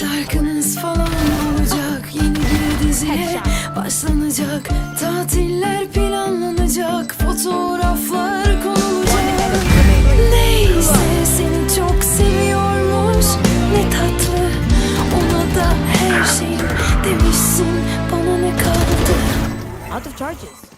Şarkınız falan olacak Yeni bir diziye başlanacak Tatiller planlanacak Fotoğraflar konulacak Neyse seni çok seviyormuş Ne tatlı ona da her şey Demişsin bana ne kaldı Out of charges